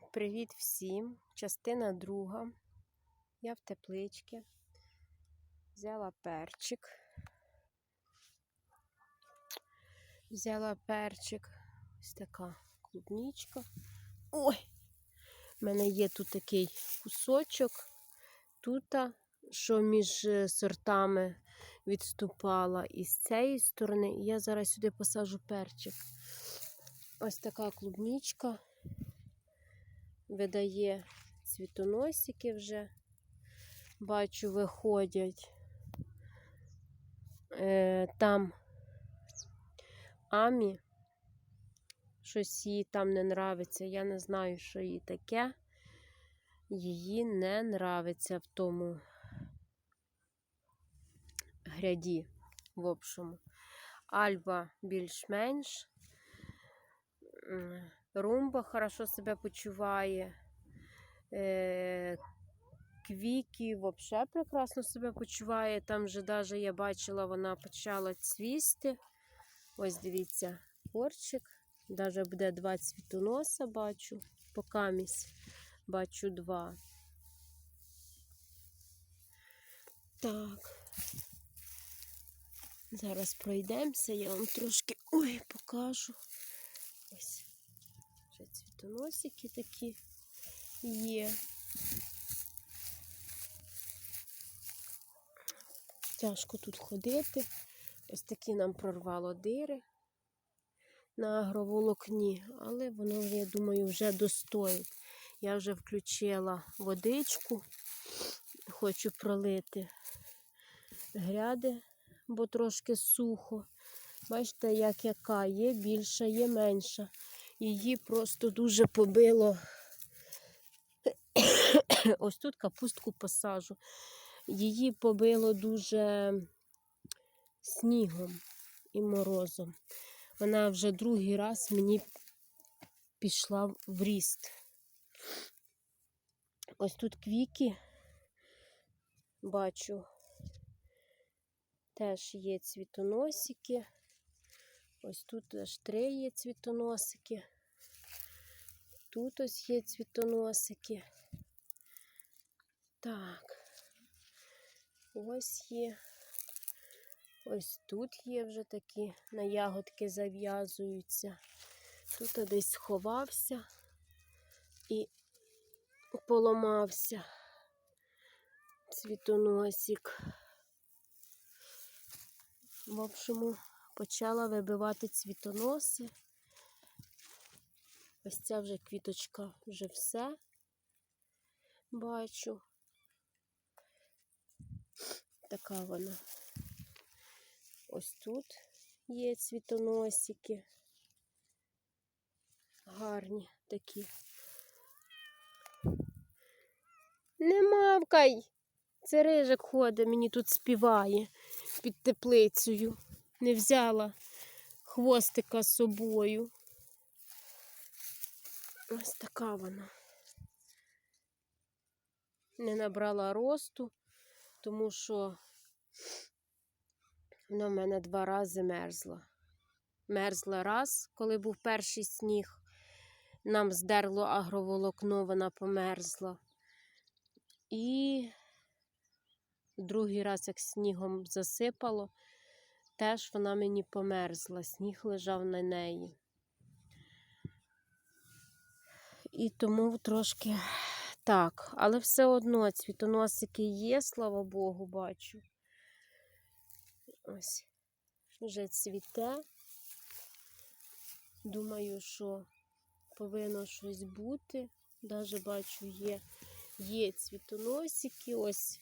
Привіт всім! Частина друга. Я в тепличці. Взяла перчик. Взяла перчик. Ось така клубничка. Ой! У мене є тут такий кусочок. Тут, що між е, сортами відступала і з цієї сторони. Я зараз сюди посажу перчик. Ось така клубничка видає цвітоносики вже. Бачу, виходять. Е, там Амі. Щось їй там не нравиться. Я не знаю, що їй таке. Її не нравиться в тому гряді, в общому. Альба більш-менш. Румба хорошо себе почуває. Е, Квікі взагалі прекрасно себе почуває. Там вже навіть я бачила, вона почала цвісти. Ось дивіться, корчик. Навіть буде два цвітоноса, бачу. Покамість бачу два. Так. Зараз пройдемося, я вам трошки ой, покажу. Цвітоносики такі є. Тяжко тут ходити. Ось такі нам прорвало дири на агроволокні, але воно, я думаю, вже достоїть. Я вже включила водичку, хочу пролити гряди, бо трошки сухо. Бачите, як яка, є більша, є менша. Її просто дуже побило. Ось тут капустку посажу. Її побило дуже снігом і морозом. Вона вже другий раз мені пішла в ріст. Ось тут квіки, бачу, теж є цвітоносики. Ось тут аж три є цвітоносики. Тут ось є цвітоносики. Так. Ось є. Ось тут є вже такі на ягодки зав'язуються. Тут десь сховався і поламався цвітоносик. В общому, почала вибивати цвітоноси. Ось ця вже квіточка вже все бачу. Така вона. Ось тут є цвітоносики. Гарні такі. Не мавкай! Це рижик ходить, мені тут співає під теплицею. Не взяла хвостика з собою. Ось така вона. Не набрала росту, тому що вона в мене два рази мерзла. Мерзла раз, коли був перший сніг. Нам здерло агроволокно, вона померзла. І другий раз, як снігом засипало, теж вона мені померзла. Сніг лежав на неї. І тому трошки так, але все одно цвітоносики є, слава Богу, бачу. Ось, вже цвіте. Думаю, що повинно щось бути. Даже бачу, є, є цвітоносики. Ось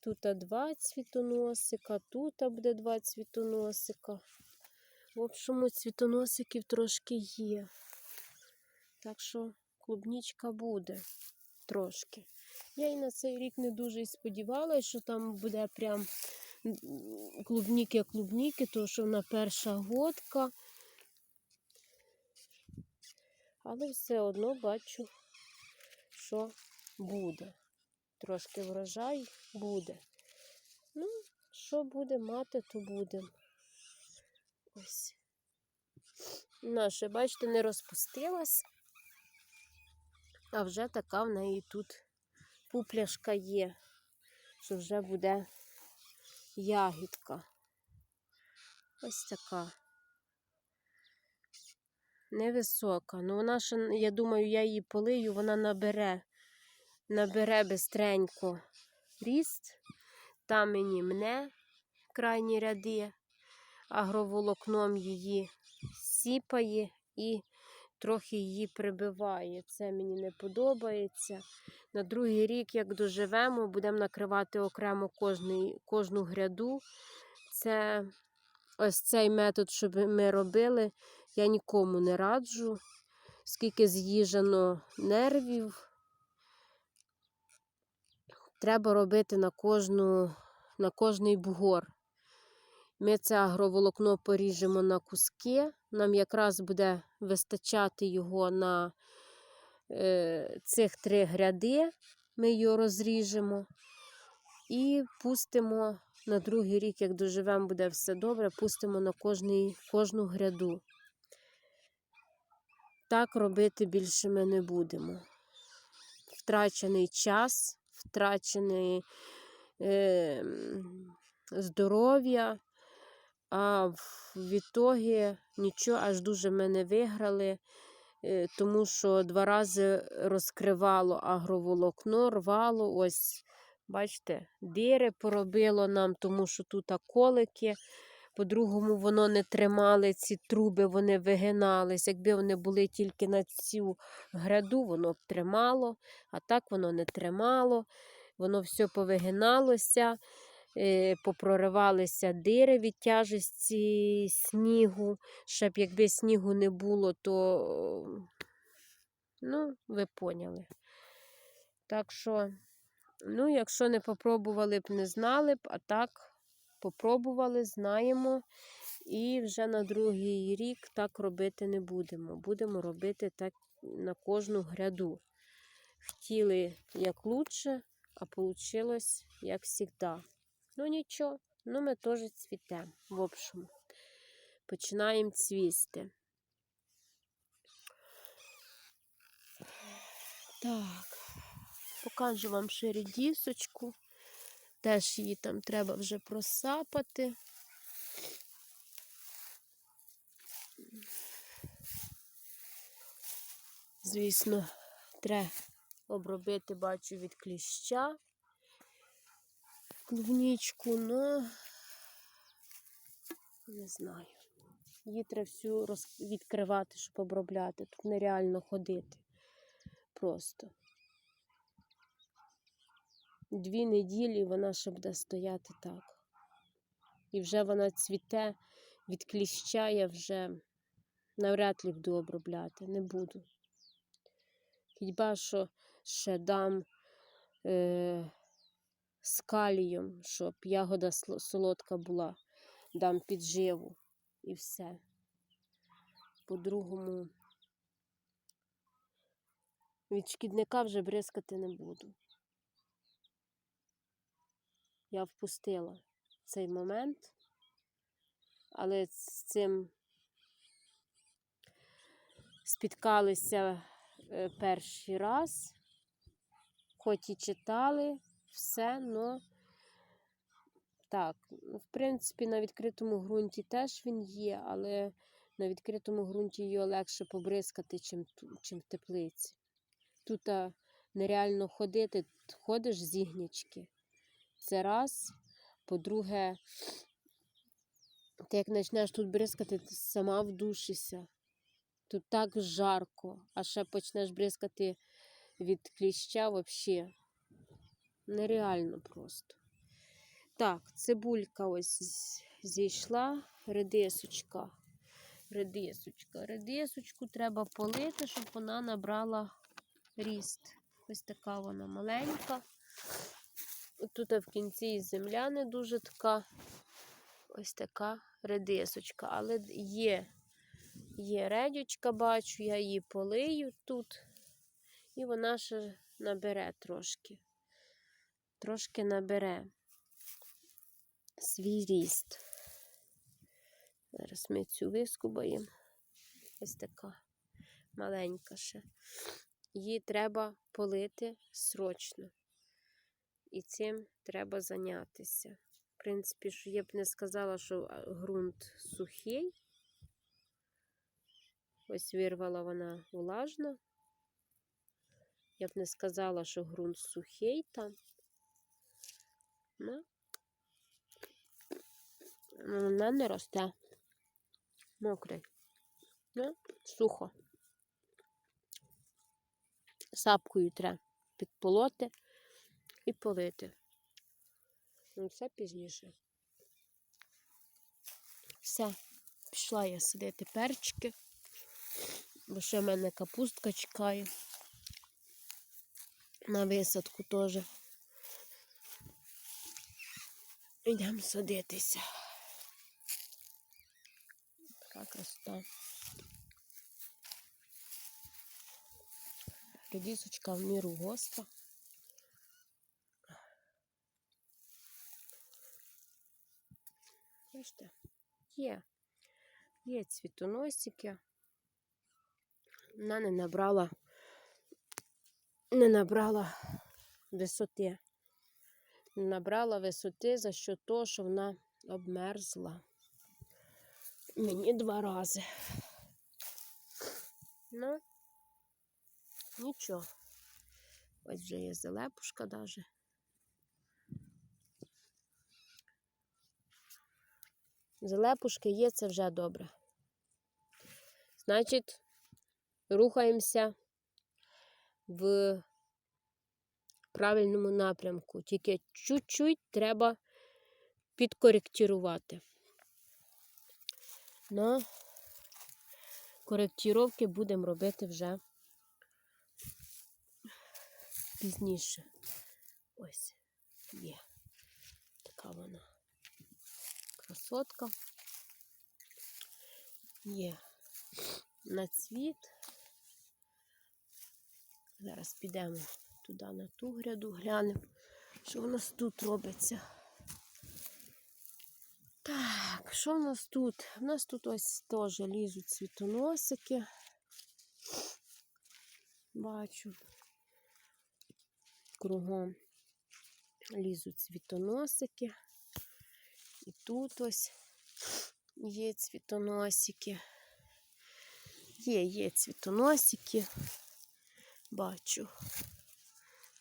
тут два цвітоносика, тут буде два цвітоносика. В общому, цвітоносиків трошки є. Так що клубнічка буде трошки. Я і на цей рік не дуже і сподівалася, що там буде прям клубніки-клубніки, тому що вона перша годка. Але все одно бачу, що буде. Трошки врожай буде. Ну, що буде мати, то буде. Ось. Наша, бачите, не розпустилась. А вже така в неї тут пупляшка є, що вже буде ягідка. Ось така. Невисока. Ну вона ще, я думаю, я її полию, вона набере, набере бистренько ріст. Там мені мне крайні ряди, агроволокном її сіпає і трохи її прибиває. Це мені не подобається. На другий рік, як доживемо, будемо накривати окремо кожний, кожну гряду. Це ось цей метод, що ми робили, я нікому не раджу, скільки з'їжджено нервів. Треба робити на кожну, на кожний бугор. Ми це агроволокно поріжемо на куски. Нам якраз буде вистачати його на е, цих три гряди. Ми його розріжемо і пустимо на другий рік, як доживемо, буде все добре, пустимо на кожний, кожну гряду. Так робити більше ми не будемо. Втрачений час, втрачений е, здоров'я, а в відтогі нічого аж дуже ми не виграли, е, тому що два рази розкривало агроволокно, рвало. Ось, бачите, дири поробило нам, тому що тут колики. По-другому, воно не тримали ці труби, вони вигинались. Якби вони були тільки на цю гряду, воно б тримало, а так воно не тримало, воно все повигиналося, попроривалися дири від тяжесті снігу. Щоб якби снігу не було, то, ну, ви поняли. Так що, ну, якщо не попробували б, не знали б, а так. Попробували, знаємо. І вже на другий рік так робити не будемо. Будемо робити так на кожну гряду. Хотіли як лучше, а вийшло як завжди. Ну нічого, ну ми теж цвітемо. В общем, починаємо цвісти. Так, покажу вам ще редісочку. Теж її там треба вже просапати. Звісно, треба обробити, бачу, від кліща клубнічку, но не знаю. Її треба всю роз... відкривати, щоб обробляти. Тут нереально ходити. Просто дві неділі вона ще буде стояти так. І вже вона цвіте від кліща, я вже навряд ли буду обробляти, не буду. Хіба що ще дам е, з калієм, щоб ягода солодка була, дам підживу і все. По-другому від шкідника вже бризкати не буду я впустила цей момент, але з цим спіткалися е, перший раз, хоч і читали все, але так, ну, в принципі, на відкритому ґрунті теж він є, але на відкритому ґрунті його легше побризкати, чим, чим в теплиці. Тут нереально ходити, ходиш з ігнячки. Це раз. По-друге, ти як почнеш тут бризкати, ти сама вдушишся. Тут так жарко, а ще почнеш бризкати від кліща взагалі. Нереально просто. Так, цибулька ось зійшла, редисочка. Редисочка. Редисочку треба полити, щоб вона набрала ріст. Ось така вона маленька. Тут в кінці земля не дуже така ось така редисочка. Але є є редючка, бачу, я її полию тут, і вона ще набере трошки. Трошки набере свій ріст. Зараз ми цю вискубаємо. Ось така маленька ще. її треба полити срочно. І цим треба зайнятися. В принципі, я б не сказала, що ґрунт сухий. Ось вирвала вона влажно. Я б не сказала, що ґрунт сухий там. Ну, ну, вона не росте. Мокрий. Ну, сухо. Сапкою треба підполоти і полити. Ну, це пізніше. Все, пішла я сидити перчики, бо ще в мене капустка чекає. На висадку теж. Йдемо садитися. Така красота. Редісочка в міру гостра. Бачите, є. Є цвітоносики. Вона не набрала, не набрала висоти. Набрала висоти за що того, що вона обмерзла. Мені два рази. Ну, нічого. Ось вже є зелепушка даже. Зелепушки є, це вже добре. Значить, рухаємося в правильному напрямку. Тільки чуть-чуть треба підкоректувати. Но коректировки будемо робити вже пізніше. Ось є. Така вона красотка. Є на цвіт. Зараз підемо туди на ту гряду, глянемо, що в нас тут робиться. Так, що в нас тут? У нас тут ось теж лізуть цвітоносики. Бачу. Кругом лізуть цвітоносики. І тут ось є цвітоносики. Є, є цвітоносики. Бачу.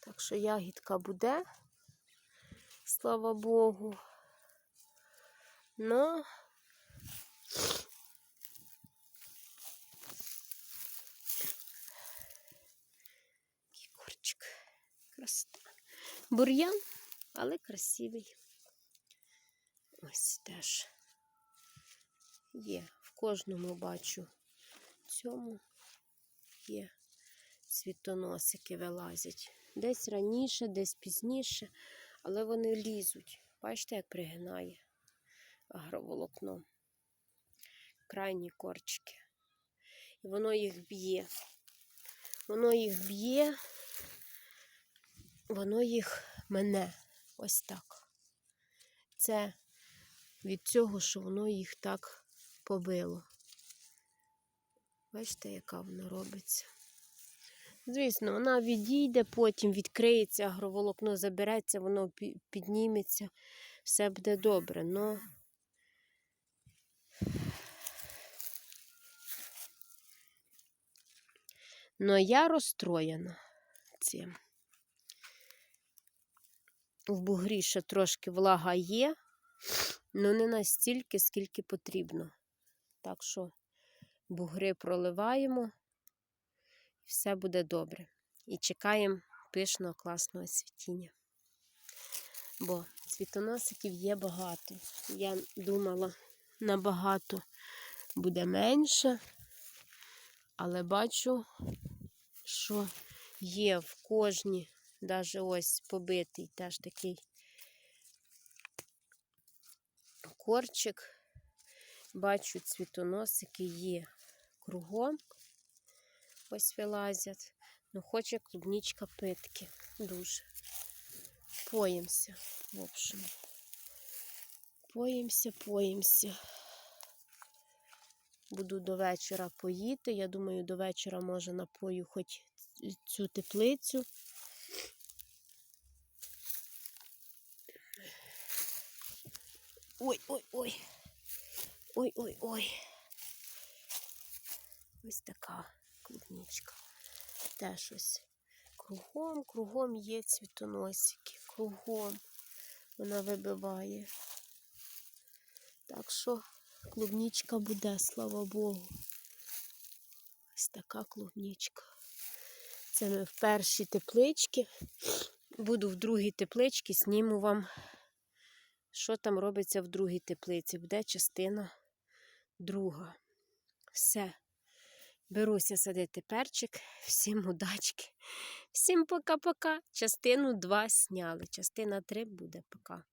Так що ягідка буде, слава Богу. Ну, який корчик. Красота. Бур'ян, але красивий. Ось теж є. В кожному бачу цьому є цвітоносики вилазять. Десь раніше, десь пізніше, але вони лізуть. Бачите, як пригинає агроволокно. Крайні корчики. І воно їх б'є. Воно їх б'є, воно їх мене. Ось так. Це від цього, що воно їх так побило. Бачите, яка вона робиться. Звісно, вона відійде, потім відкриється, агроволокно забереться, воно підніметься, все буде добре. Но Но я розстроєна цим. В бугрі ще трошки влага є, але не настільки, скільки потрібно. Так що бугри проливаємо, все буде добре. І чекаємо пишного класного цвітіння. Бо цвітоносиків є багато. Я думала, набагато буде менше, але бачу, що є в кожній, навіть ось побитий теж такий корчик. Бачу, цвітоносики є кругом. Ось вилазять. Ну, хоче клубнічка питки. Дуже. Поїмося, в общем. Поїмося, поїмося. Буду до вечора поїти. Я думаю, до вечора може напою хоч цю теплицю. Ой, ой, ой. Ой, ой, ой. Ось така клубничка. Теж ось кругом, кругом є цвітоносики. Кругом вона вибиває. Так що клубничка буде, слава Богу. Ось така клубничка. Це ми в першій тепличці. Буду в другій тепличці, зніму вам, що там робиться в другій теплиці. Буде частина друга. Все. Беруся садити перчик. Всім удачки. Всім пока-пока. Частину 2 сняли. Частина 3 буде пока.